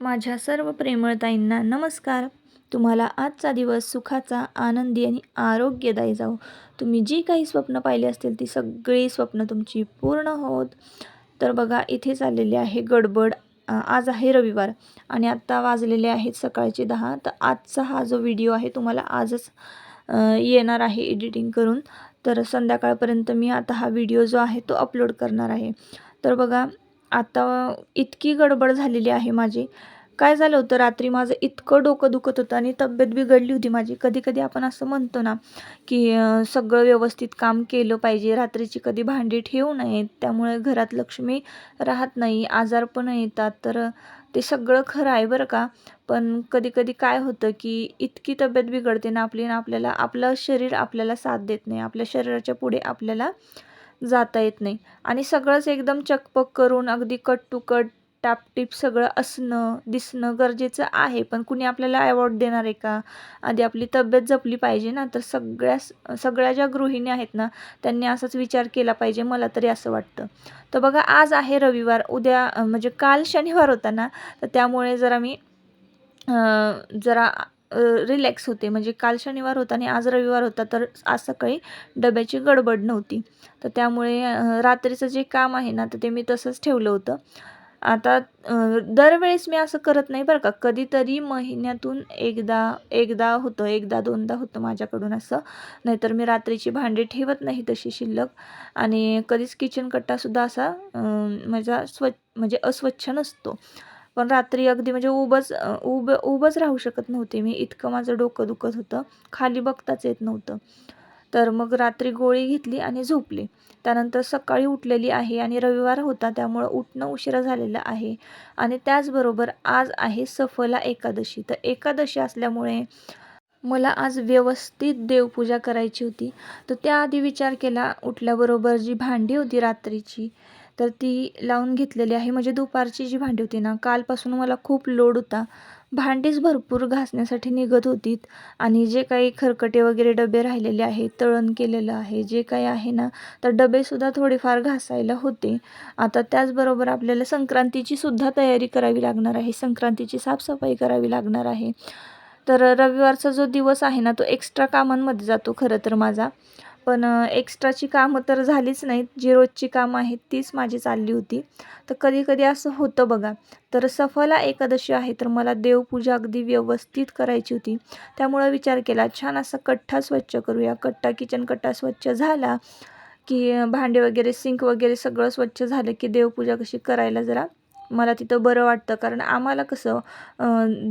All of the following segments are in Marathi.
माझ्या सर्व प्रेमळताईंना नमस्कार. तुम्हाला आजचा दिवस सुखाचा आनंदी आणि आरोग्यदायी जाओ तुम्ही जी काही स्वप्न पाहिली असतील ती सगळी स्वप्न तुमची पूर्ण होत. तर बघा इथे चाललेली आहे गडबड. आज आहे रविवार आणि आत्ता वाजलेले आहेत सकाळचे दहा. तर आजचा हा जो व्हिडिओ आहे तुम्हाला आजच येणार आहे एडिटिंग करून. तर संध्याकाळपर्यंत मी आता हा व्हिडिओ जो आहे तो अपलोड करणार आहे. तर बघा आता इतकी गडबड झालेली आहे माझी. काय झालं होतं रात्री माझं इतकं डोकं दुखत होतं आणि तब्येत बिघडली होती माझी. कधी कधी आपण असं म्हणतो ना की सगळं व्यवस्थित काम केलं पाहिजे रात्रीची कधी भांडी ठेवू नयेत त्यामुळे घरात लक्ष्मी राहत नाही आजारपण येतात तर ते सगळं खरं आहे बरं का. पण कधी कधी काय होतं की इतकी तब्येत बिघडते ना आपली ना आपल्याला आपलं शरीर आपल्याला साथ देत नाही. आपल्या शरीराच्या पुढे आपल्याला जाता येत नाही. आणि सगळंच एकदम चकपक करून अगदी कट टू कट टापटीप सगळं असणं दिसणं गरजेचं आहे. पण कुणी आपल्याला अवॉर्ड देणार आहे का? आधी आपली तब्येत जपली पाहिजे ना. तर सगळ्या सगळ्या ज्या गृहिणी आहेत ना त्यांनी असाच विचार केला पाहिजे मला तरी असं वाटतं. तर बघा आज आहे रविवार. उद्या म्हणजे काल शनिवार होता ना. तर त्यामुळे जरा मी जरा रिलॅक्स होते. म्हणजे काल शनिवार होता आणि आज रविवार होता तर आज सकाळी डब्याची गडबड नव्हती. तर त्यामुळे रात्रीचं जे काम आहे ना तर ते मी तसंच ठेवलं होतं. आता दरवेळेस मी असं करत नाही बरं का. कधीतरी महिन्यातून एकदा एकदा होतं एकदा दोनदा होतं माझ्याकडून असं. नाहीतर मी रात्रीची भांडी ठेवत नाही तशी शिल्लक. आणि कधीच किचन कट्टासुद्धा असा माझा स्वच्छ म्हणजे अस्वच्छ नसतो. पण रात्री अगदी म्हणजे उभंच अं, उभ उभंच राहू शकत नव्हते मी. इतकं माझं डोकं दुखत होतं. खाली बघताच येत नव्हतं. तर मग रात्री गोळी घेतली आणि झोपले. त्यानंतर सकाळी उठलेली आहे आणि रविवार होता त्यामुळं उठणं उशिरा झालेलं आहे. आणि त्याचबरोबर आज आहे सफला एकादशी. तर एकादशी असल्यामुळे मला आज व्यवस्थित देवपूजा करायची होती. तर त्याआधी विचार केला उठल्याबरोबर जी भांडी होती रात्रीची तर ती लावून घेतलेली आहे. म्हणजे दुपारची जी भांडी होती ना कालपासून मला खूप लोड होता. भांडीच भरपूर घासण्यासाठी निघत होती आणि जे काही खरकटे वगैरे डबे राहिलेले आहेत तळण केलेलं आहे जे काही आहे ना तर डबेसुद्धा थोडेफार घासायला होते. आता त्याचबरोबर आपल्याला संक्रांतीची सुद्धा तयारी करावी लागणार आहे. संक्रांतीची साफसफाई करावी लागणार आहे. तर रविवारचा जो दिवस आहे ना तो एक्स्ट्रा कामांमध्ये जातो खरं तर माझा. पण एक्स्ट्राची कामं तर झालीच नाहीत. जी रोजची कामं आहेत तीच माझी चालली होती. तर कधी कधी असं होतं बघा. तर सफला एकादशी आहे तर मला देवपूजा अगदी व्यवस्थित करायची होती. त्यामुळं विचार केला छान असा कट्टा स्वच्छ करूया. कट्टा किचन कट्टा स्वच्छ झाला की भांडे वगैरे सिंक वगैरे सगळं स्वच्छ झालं की देवपूजा कशी करायला जरा मला तिथं बरं वाटतं. कारण आम्हाला कसं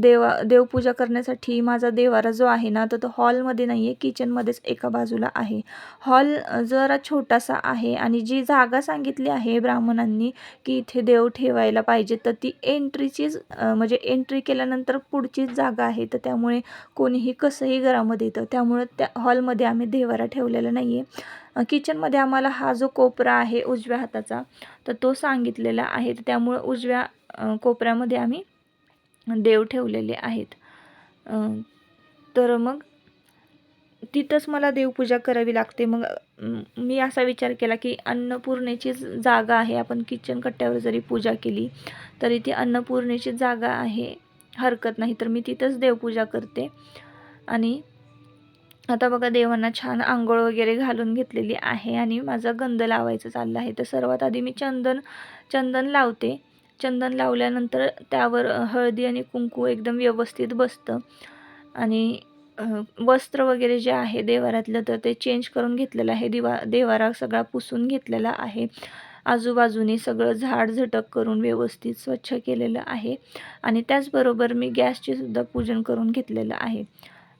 देवा देवपूजा करण्यासाठी माझा देवारा जो आहे ना तर तो हॉलमध्ये नाही आहे किचनमध्येच एका बाजूला आहे. हॉल जरा छोटासा आहे आणि जी जागा सांगितली आहे ब्राह्मणांनी की इथे देव ठेवायला पाहिजे तर ती एंट्रीचीच म्हणजे एंट्री केल्यानंतर पुढचीच जागा आहे. तर त्यामुळे कोणीही कसंही घरामध्ये येतं त्यामुळं त्या हॉलमध्ये आम्ही देवारा ठेवलेला नाही आहे किचनमध्ये आम्हाला हा जो कोपरा आहे उजव्या हाताचा तर तो सांगितलेला आहे. त्यामुळं उजव्या कोपऱ्यामध्ये आम्ही देव ठेवलेले आहेत. तर मग तिथंच मला देवपूजा करावी लागते. मग मी असा विचार केला की अन्नपूर्णेचीच जागा आहे. आपण किचन कट्ट्यावर जरी पूजा केली तरी ती अन्नपूर्णेची जागा आहे. हरकत नाही. तर मी तिथंच देवपूजा करते. आणि आता बघा देवांना छान आंघोळ वगैरे घालून घेतलेली आहे आणि माझा गंध लावायचं चाललं आहे. तर सर्वात आधी मी चंदन चंदन लावते. चंदन लावल्यानंतर त्यावर हळदी आणि कुंकू एकदम व्यवस्थित बसतं. आणि वस्त्र वगैरे जे आहे देवारातलं तर ते चेंज करून घेतलेलं आहे. दिवा देवारा सगळा पुसून घेतलेला आहे. आजूबाजूने सगळं झाड झटक करून व्यवस्थित स्वच्छ केलेलं आहे. आणि त्याचबरोबर मी गॅसचे सुद्धा पूजन करून घेतलेलं आहे.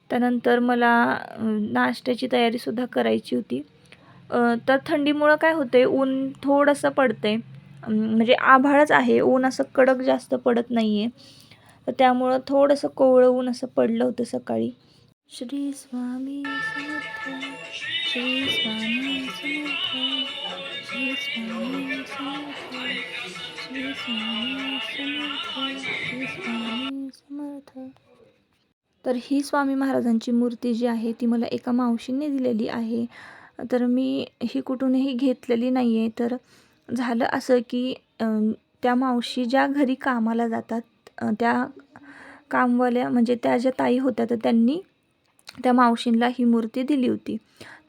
त्यानंतर मला नाश्त्याची तयारीसुद्धा करायची होती. तर थंडीमुळं काय होतं आहे ऊन थोडंसं पडतं आहे म्हणजे आभाळच आहे ऊन असं कडक जास्त पडत नाही आहे तर त्यामुळं थोडंसं कोवळं ऊन असं पडलं होतं सकाळी. श्री स्वामी श्री स्वामी तर ही स्वामी महाराजांची मूर्ती जी आहे ती मला एका मावशींनी दिलेली आहे. तर मी ही कुठूनही घेतलेली नाही आहे तर झालं असं की त्या मावशी ज्या घरी कामाला जातात त्या कामवाल्या म्हणजे त्या ज्या ताई होत्या तर त्यांनी त्या मावशींना ही मूर्ती दिली होती.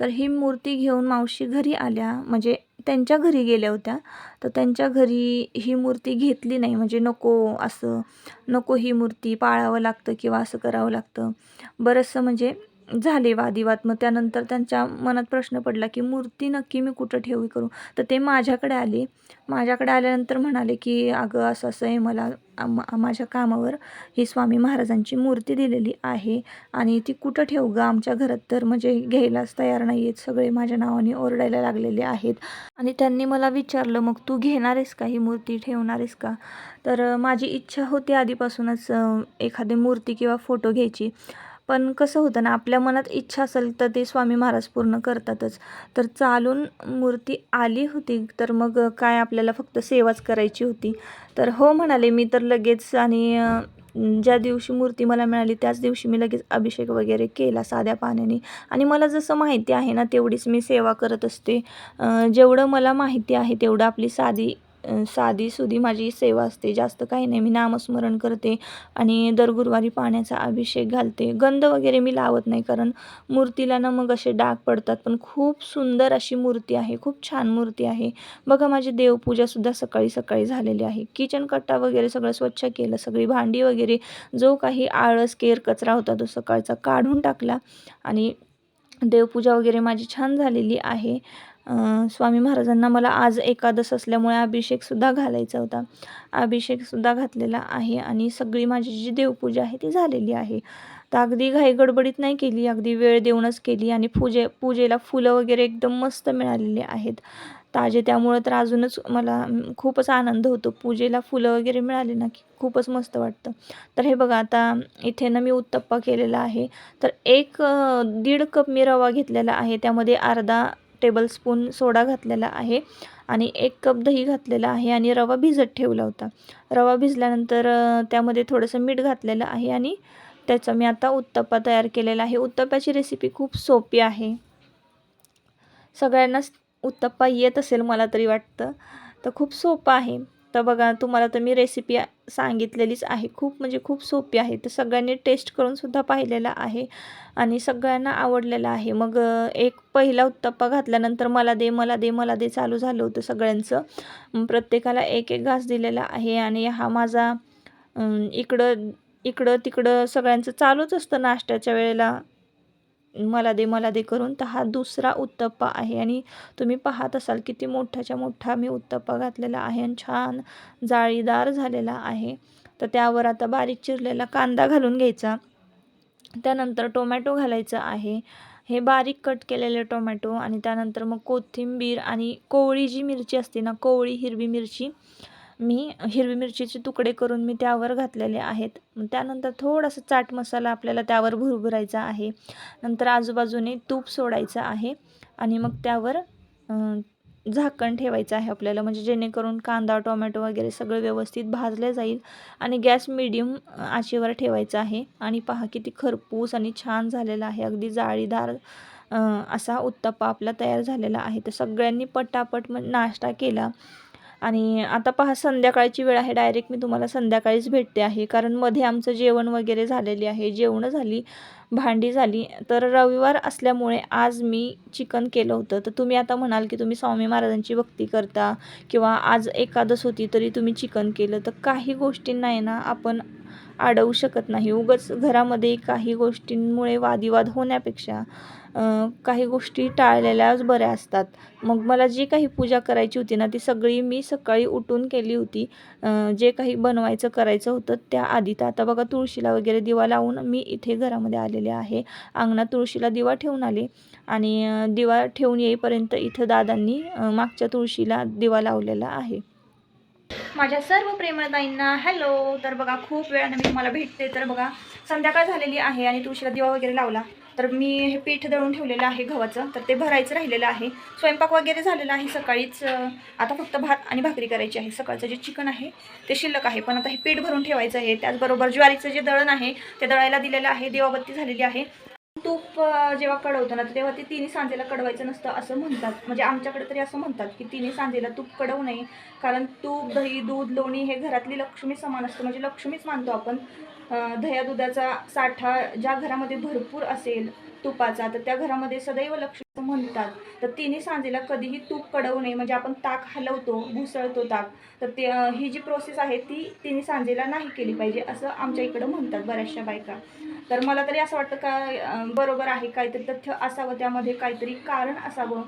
तर ही मूर्ती घेऊन मावशी घरी आल्या. म्हणजे त्यांच्या घरी गेल्या होत्या. तर त्यांच्या घरी ही मूर्ती घेतली नाही. म्हणजे नको असं नको ही मूर्ती पाळावं लागतं किंवा असं करावं लागतं. बरंचसं म्हणजे झाले वादिवाद मग त्यानंतर त्यांच्या मनात प्रश्न पडला की मूर्ती नक्की मी कुठं ठेवी करू? तर ते माझ्याकडे आले. माझ्याकडे आल्यानंतर म्हणाले की अगं असं असं आहे. मला माझ्या कामावर ही स्वामी महाराजांची मूर्ती दिलेली आहे आणि ती कुठं ठेवू गं? आमच्या घरात तर म्हणजे घ्यायलाच तयार नाही आहेत सगळे माझ्या नावाने ओरडायला लागलेले आहेत आणि त्यांनी मला विचारलं मग तू घेणार आहेस का ही मूर्ती? ठेवणार आहेस का? तर माझी इच्छा होती आधीपासूनच एखादी मूर्ती किंवा फोटो घ्यायची. पण कसं होतं ना आपल्या मनात इच्छा असेल तर ते स्वामी महाराज पूर्ण करतातच. तर चालून मूर्ती आली होती तर मग काय आपल्याला फक्त सेवाच करायची होती. तर हो म्हणाले मी तर लगेच आणि ज्या दिवशी मूर्ती मला मिळाली त्याच दिवशी मी लगेच अभिषेक वगैरे केला साध्या पाण्याने. आणि मला जसं माहिती आहे ना तेवढीच मी सेवा करत असते. जेवढं मला माहिती आहे तेवढं आपली साधी साधी सुधी माझी सेवा असते. जास्त काही नाही. मी नामस्मरण करते आणि दर गुरुवारी पाण्याचा अभिषेक घालते. गंध वगैरे मी लावत नाही कारण मूर्तीला ना मग असे डाग पडतात. पण खूप सुंदर अशी मूर्ती आहे. खूप छान मूर्ती आहे. बघा माझी देवपूजासुद्धा सकाळी सकाळी झालेली आहे. किचन कट्टा वगैरे सगळं स्वच्छ केलं. सगळी भांडी वगैरे जो काही आळस केर कचरा होता तो सकाळचा काढून टाकला आणि देवपूजा वगैरे माझी छान झालेली आहे. स्वामी महाराजांना मला आज एकादश असल्यामुळे अभिषेकसुद्धा घालायचा होता. अभिषेकसुद्धा घातलेला आहे आणि सगळी माझी जी देवपूजा आहे ती झालेली आहे. तर अगदी घाई गडबडीत नाही केली अगदी वेळ देऊनच केली आणि पूजे पूजेला फुलं वगैरे एकदम मस्त मिळालेली आहेत. ताजे त्यामुळं तर अजूनच मला खूपच आनंद होतो. पूजेला फुलं वगैरे मिळाली ना की खूपच मस्त वाटतं. तर हे बघा आता इथे ना मी उत्तप्पा केलेला आहे. तर एक दीड कप मी रवा घेतलेला आहे. त्यामध्ये अर्धा टेबलस्पून सोडा घातलेला आहे आणि एक कप दही घातलेला आहे आणि रवा भिजत ठेवला होता. रवा भिजल्यानंतर त्यामध्ये थोडंसं मीठ घातलेलं आहे आणि त्याचा मी आता उत्तप्पा तयार केलेला आहे. उत्तप्प्याची रेसिपी खूप सोपी आहे. सगळ्यांनाच उत्तप्पा येत असेल मला तरी वाटतं. तर खूप सोपं आहे. तर बघा तुम्हाला तर मी रेसिपी सांगितलेलीच आहे. खूप म्हणजे खूप सोपी आहे. तर सगळ्यांनी टेस्ट करूनसुद्धा पाहिलेला आहे आणि सगळ्यांना आवडलेला आहे. मग एक पहिला उत्तप्पा घातल्यानंतर मला दे मला दे मला दे चालू झालं होतं सगळ्यांचं. प्रत्येकाला एक एक घास दिलेला आहे आणि हा माझा इकडं इकडं तिकडं सगळ्यांचं चालूच असतं नाश्त्याच्या वेळेला. मला दे मला दे करून तर हा दुसरा उत्तप्पा आहे. आणि तुम्ही पाहत असाल किती मोठ्याच्या मोठा मी उत्तप्पा घातलेला आहे आणि छान जाळीदार झालेला आहे. तर त्यावर आता बारीक चिरलेला कांदा घालून घ्यायचा. त्यानंतर टोमॅटो घालायचं आहे. हे बारीक कट केलेले टोमॅटो आणि त्यानंतर मग कोथिंबीर आणि कोवळी जी मिरची असते ना कोवळी हिरवी मिरची मी हिरवी मिरचीचे तुकडे करून मी त्यावर घातलेले आहेत. मग त्यानंतर थोडासा चाट मसाला आपल्याला त्यावर भुरभुरायचा आहे. नंतर आजूबाजूने तूप सोडायचं आहे आणि मग त्यावर झाकण ठेवायचं आहे आपल्याला. म्हणजे जेणेकरून कांदा टोमॅटो वगैरे सगळं व्यवस्थित भाजले जाईल आणि गॅस मिडियम आचेवर ठेवायचा आहे. आणि पहा किती खरपूस आणि छान झालेला आहे. अगदी जाळीदार असा उत्तप्पा आपला तयार झालेला आहे. तर सगळ्यांनी पटापट मग नाश्ता केला. आणि आता पहा संध्याकाळची वेळ आहे. डायरेक्ट मी तुम्हाला संध्याकाळीच भेटते आहे. कारण मध्ये आमचं जेवण वगैरे झालेली आहे. जेवणं झाली भांडी झाली. तर रविवार असल्यामुळे आज मी चिकन केलं होतं. तर तुम्ही आता म्हणाल की तुम्ही स्वामी महाराजांची भक्ती करता किंवा आज एकादस होती तरी तुम्ही चिकन केलं. तर काही गोष्टींना आहे ना आपण अडवू शकत नाही. उगाच घरामध्ये काही गोष्टींमुळे वादिवाद होण्यापेक्षा काही गोष्टी टाळलेल्याच बऱ्या असतात. मग मला जी काही पूजा करायची होती ना ती सगळी मी सकाळी उठून केली होती. जे काही बनवायचं करायचं होतं त्या आधी तर आता बघा तुळशीला वगैरे दिवा लावून मी इथे घरामध्ये आलेले आहे. अंगणात तुळशीला दिवा ठेवून आले आणि दिवा ठेवून येईपर्यंत इथं दादांनी मागच्या तुळशीला दिवा लावलेला आहे. माझ्या सर्व प्रेमळताईंना हॅलो तर बघा खूप वेळाने मी तुम्हाला भेटते. तर बघा संध्याकाळ झालेली आहे आणि तुळशीला दिवा वगैरे लावला. तर मी हे पीठ दळून ठेवलेलं आहे गव्हाचं. तर ते भरायचं राहिलेलं आहे. स्वयंपाक वगैरे झालेला आहे सकाळीच. आता फक्त भात आणि भाकरी करायची आहे. सकाळचं जे चिकन आहे ते शिल्लक आहे. पण आता हे पीठ भरून ठेवायचं आहे. त्याचबरोबर ज्वारीचं जे दळण आहे ते दळायला दिलेलं आहे. दिवाबत्ती झालेली आहे. तूप जेव्हा कडवतो ना तर तेव्हा ते तिन्ही सांजेला कडवायचं नसतं असं म्हणतात. म्हणजे आमच्याकडे तरी असं म्हणतात की तिन्ही सांजेला तूप कडवू नये. कारण तूप दही दूध लोणी हे घरातली लक्ष्मी समान असतं. म्हणजे लक्ष्मीच मानतो आपण. दह्या दुधाचा साठा ज्या घरामध्ये भरपूर असेल तुपाचा तर त्या घरामध्ये सदैव लक्ष्मी म्हणतात. तर तिन्ही सांजेला कधीही तूप कडवू नये. म्हणजे आपण ताक हलवतो घुसळतो ताक. तर ते ही जी प्रोसेस आहे ती तिन्ही सांजेला नाही केली पाहिजे असं आमच्या इकडं म्हणतात बऱ्याचशा बायका. तर मला तरी असं वाटतं का बरोबर आहे काहीतरी तथ्य असावं त्यामध्ये काहीतरी कारण असावं.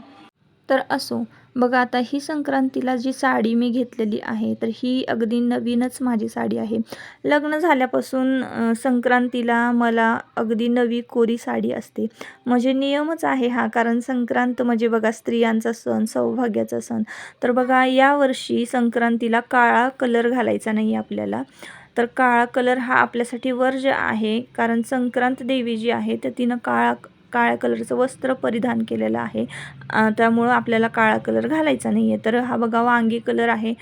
तर असो. बघा आता ही संक्रांतीला जी साडी मी घेतलेली आहे तर ही अगदी नवीनच माझी साडी आहे. लग्न झाल्यापासून संक्रांतीला मला अगदी नवी कोरी साडी असते. म्हणजे नियमच आहे हा कारण संक्रांत म्हणजे बघा स्त्रियांचा सण सौभाग्याचा सण. तर बघा यावर्षी संक्रांतीला काळा कलर घालायचा नाही आपल्याला. तर काळा कलर हा आपल्यासाठी वर्ज आहे कारण संक्रांत देवी जी आहे तर तिनं काळा काळ्या कलरचं वस्त्र परिधान केलेलं आहे. त्यामुळं आपल्याला काळा कलर घालायचा नाही आहे तर हा बघा वांगी कलर आहे.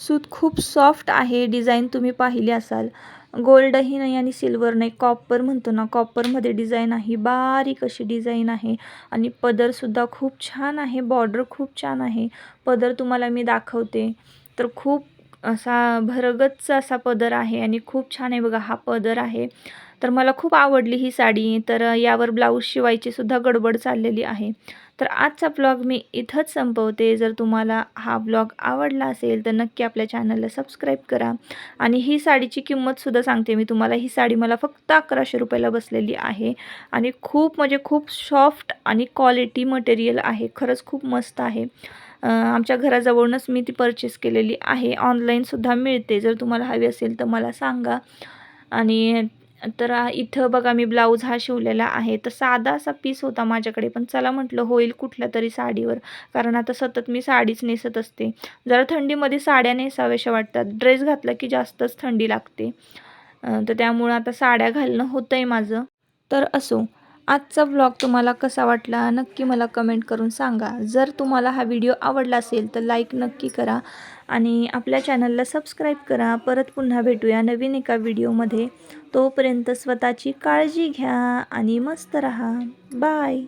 सूत खूप सॉफ्ट आहे. डिझाईन तुम्ही पाहिली असाल. गोल्डही नाही आणि सिल्वर नाही. कॉपर म्हणतो ना कॉपरमध्ये डिझाईन आहे. बारीक अशी डिझाईन आहे. आणि पदरसुद्धा खूप छान आहे. बॉर्डर खूप छान आहे. पदर तुम्हाला मी दाखवते. तर खूप असा भरगच्च असा पदर आहे आणि खूप छान आहे बघा हा पदर आहे. तर मला खूप आवडली ही साडी. तर यावर ब्लाऊज शिवायची सुद्धा गडबड चाललेली आहे. तर आजचा ब्लॉग मी इथंच संपवते. जर तुम्हाला हा ब्लॉग आवडला असेल तर नक्की आपल्या चॅनलला सबस्क्राईब करा. आणि ही साडीची किंमतसुद्धा सांगते मी तुम्हाला. ही साडी मला फक्त अकराशे रुपयाला बसलेली आहे. आणि खूप म्हणजे खूप सॉफ्ट आणि क्वालिटी मटेरियल आहे. खरंच खूप मस्त आहे. आमच्या घराजवळूनच मी ती परचेस केलेली आहे. ऑनलाईनसुद्धा मिळते. जर तुम्हाला हवी असेल तर मला सांगा. आणि तर इथं बघा मी ब्लाऊज हा शिवलेला आहे. तर साधा असा पीस होता माझ्याकडे पण चला म्हटलं होईल कुठल्या तरी साडीवर कारण आता सतत मी साडीच नेसत असते. जरा थंडीमध्ये साड्या नेसाव्याशा वाटतात. ड्रेस घातला की जास्तच थंडी लागते. तर त्यामुळं आता साड्या घालणं होतं आहे माझं. तर असो आजचा ब्लॉग तुम्हाला कसा वाटला नक्की मला कमेंट करून सांगा. जर तुम्हाला हा व्हिडिओ आवडला असेल तर लाईक नक्की करा आणि आपल्या चॅनलला सबस्क्राईब करा. परत पुन्हा भेटूया नवीन एका व्हिडिओमध्ये तोपर्यंत स्वतःची काळजी घ्या आणि मस्त रहा. बाय